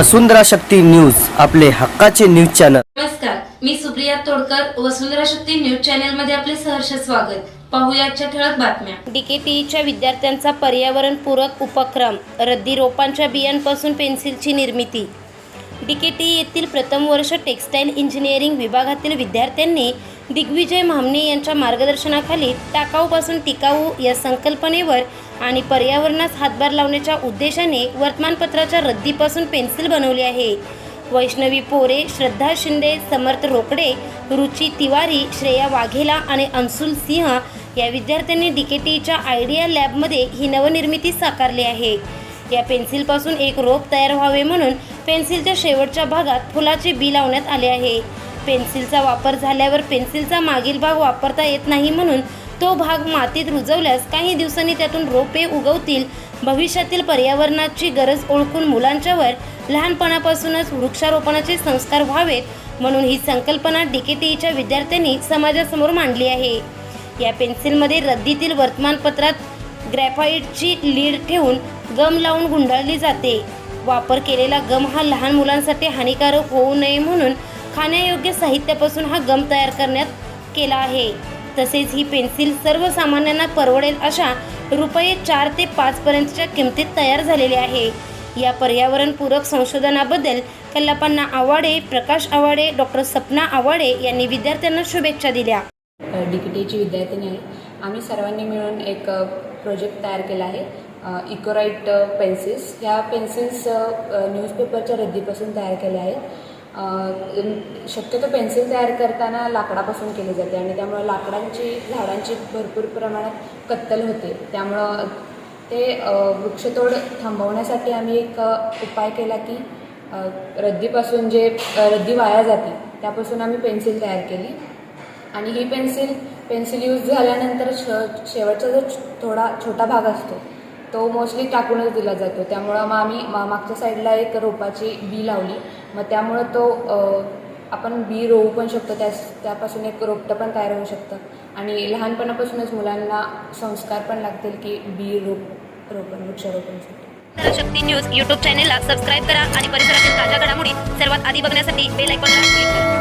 वसुंधरा Shakti news आपले हक्काचे news channel. नमस्कार मी सुप्रिया तोडकर वसुंधरा शक्ती न्यूज चॅनलमध्ये आपले सहर्ष स्वागत. पाहूया आजच्या ठळक बातम्या. डीकेटीईच्या विद्यार्थ्यांचा पर्यावरणपूरक उपक्रम रद्दी रोपांच्या बियांपासून पेन्सिलची निर्मिती. डीकेटीई येथील प्रथम वर्ष टेक्स्टाईल इंजिनिअरिंग विभागातील विद्यार्थ्यांनी दिग्विजय म्हामणे यांच्या मार्गदर्शनाखाली टाकाऊपासून टिकाऊ या संकल्पनेवर आणि पर्यावरणास हातभार लावण्याच्या उद्देशाने वर्तमानपत्राच्या रद्दीपासून पेन्सिल बनवली आहे. वैष्णवी पोरे श्रद्धा शिंदे समर्थ रोकडे रुची तिवारी श्रेया वाघेला आणि अंशुल सिंह या विद्यार्थ्यांनी डीकेटीच्या आयडिया लॅबमध्ये ही नवनिर्मिती साकारली आहे. या पेन्सिलपासून एक रोप तयार व्हावे म्हणून पेन्सिलच्या शेवटच्या भागात फुलाचे बी लावण्यात आले आहे. पेन्सिलचा वापर झाल्यावर पेन्सिलचा मागील भाग वापरता येत नाही म्हणून तो भाग मातीत रुजवल्यास काही दिवसांनी त्यातून रोपे उगवतील. भविष्यातील पर्यावरणाची गरज ओळखून मुलांच्यावर लहानपणापासूनच वृक्षारोपणाचे संस्कार व्हावेत म्हणून ही संकल्पना डीकेटीईच्या विद्यार्थ्यांनी समाजासमोर मांडली आहे. या पेन्सिलमध्ये रद्दीतील वर्तमानपत्रात ग्रॅफाईटची लीड ठेवून गम लावून गुंडाळली जाते. वापर केलेला गम हा लहान मुलांसाठी हानिकारक होऊ नये म्हणून खाण्यायोग्य साहित्यापासून हा गम तयार करण्यात केला आहे. तसेच ही पेन्सिल सर्वसामान्यांना परवडेल अशा रुपये चार ते पाचपर्यंतच्या किमतीत तयार झालेली आहे. या पर्यावरणपूरक संशोधनाबद्दल कल्लापांना आवाडे प्रकाश आवाडे डॉक्टर सपना आवाडे यांनी विद्यार्थ्यांना शुभेच्छा दिल्या. डिकिटेची विद्यार्थिनी आहे. आम्ही सर्वांनी मिळून एक प्रोजेक्ट तयार केला आहे. इकोराईट पेन्सिल्स. ह्या पेन्सिल्स न्यूजपेपरच्या रद्दीपासून तयार केल्या आहेत. शक्यतो पेन्सिल तयार करताना लाकडापासून केली जाते आणि त्यामुळं लाकडांची झाडांची भरपूर प्रमाणात कत्तल होते. त्यामुळं ते वृक्षतोड थांबवण्यासाठी आम्ही एक उपाय केला की रद्दीपासून जे रद्दी वाया जाते त्यापासून आम्ही पेन्सिल तयार केली. आणि ही पेन्सिल पेन्सिल यूज झाल्यानंतर श शेवटचा जो थोडा छोटा भाग असतो तो मोस्टली टाकूनच दिला जातो. त्यामुळं मग आम्ही मा- मागच्या साईडला एक रोपाची बी लावली. मग त्यामुळं तो आपण बी रोवू पण शकतो. त्यास त्यापासून एक रोपटं पण तयार होऊ शकतं. आणि लहानपणापासूनच मुलांना संस्कार पण लागतील की बी रोप रोपण वृक्षारोपण शक्ती न्यूज यूट्यूब चॅनेलला सबस्क्राईब करा आणि परिसरातील ताज्या घडामोडी सर्वात आधी बघण्यासाठी बेल आयकॉनला क्लिक करा.